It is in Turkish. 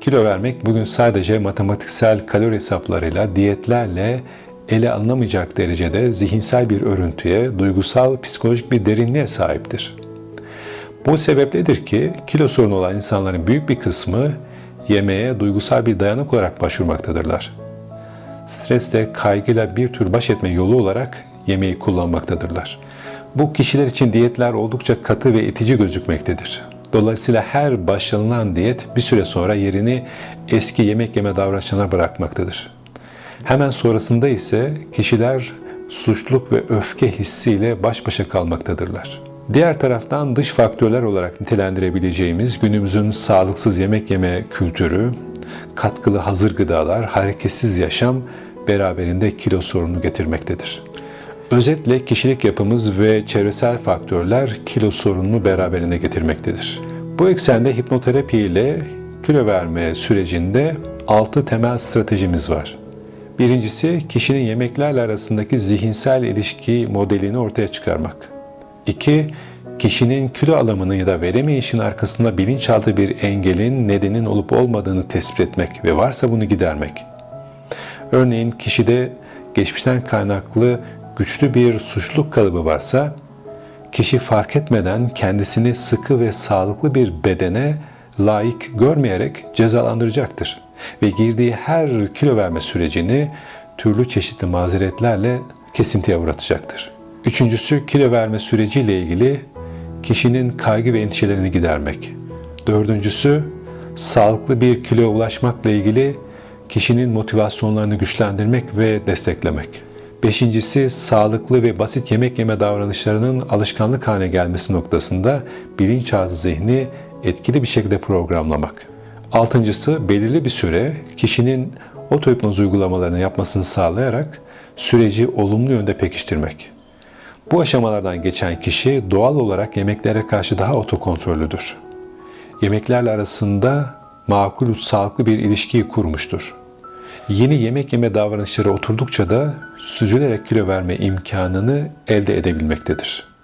Kilo vermek bugün sadece matematiksel kalori hesaplarıyla, diyetlerle ele alınamayacak derecede zihinsel bir örüntüye, duygusal, psikolojik bir derinliğe sahiptir. Bu sebepledir ki kilo sorunu olan insanların büyük bir kısmı yemeğe duygusal bir dayanık olarak başvurmaktadırlar. Stresle, kaygıyla bir tür baş etme yolu olarak yemeği kullanmaktadırlar. Bu kişiler için diyetler oldukça katı ve itici gözükmektedir. Dolayısıyla her başlanılan diyet bir süre sonra yerini eski yemek yeme davranışlarına bırakmaktadır. Hemen sonrasında ise kişiler suçluluk ve öfke hissiyle baş başa kalmaktadırlar. Diğer taraftan dış faktörler olarak nitelendirebileceğimiz günümüzün sağlıksız yemek yeme kültürü, katkılı hazır gıdalar, hareketsiz yaşam beraberinde kilo sorunu getirmektedir. Özetle kişilik yapımız ve çevresel faktörler kilo sorununu beraberinde getirmektedir. Bu eksende hipnoterapi ile kilo verme sürecinde 6 temel stratejimiz var. Birincisi kişinin yemeklerle arasındaki zihinsel ilişki modelini ortaya çıkarmak. 2. Kişinin kilo alımının ya da veremeyişin arkasında bilinçaltı bir engelin nedenin olup olmadığını tespit etmek ve varsa bunu gidermek. Örneğin kişide geçmişten kaynaklı güçlü bir suçluluk kalıbı varsa, kişi fark etmeden kendisini sıkı ve sağlıklı bir bedene layık görmeyerek cezalandıracaktır. Ve girdiği her kilo verme sürecini türlü çeşitli mazeretlerle kesintiye uğratacaktır. Üçüncüsü kilo verme süreciyle ilgili kişinin kaygı ve endişelerini gidermek. Dördüncüsü sağlıklı bir kiloya ulaşmakla ilgili kişinin motivasyonlarını güçlendirmek ve desteklemek. Beşincisi sağlıklı ve basit yemek yeme davranışlarının alışkanlık haline gelmesi noktasında bilinçaltı zihni etkili bir şekilde programlamak. Altıncısı belirli bir süre kişinin otohipnoz uygulamalarını yapmasını sağlayarak süreci olumlu yönde pekiştirmek. Bu aşamalardan geçen kişi doğal olarak yemeklere karşı daha otokontrollüdür. Yemeklerle arasında makul, sağlıklı bir ilişkiyi kurmuştur. Yeni yemek yeme davranışları oturdukça da süzülerek kilo verme imkanını elde edebilmektedir.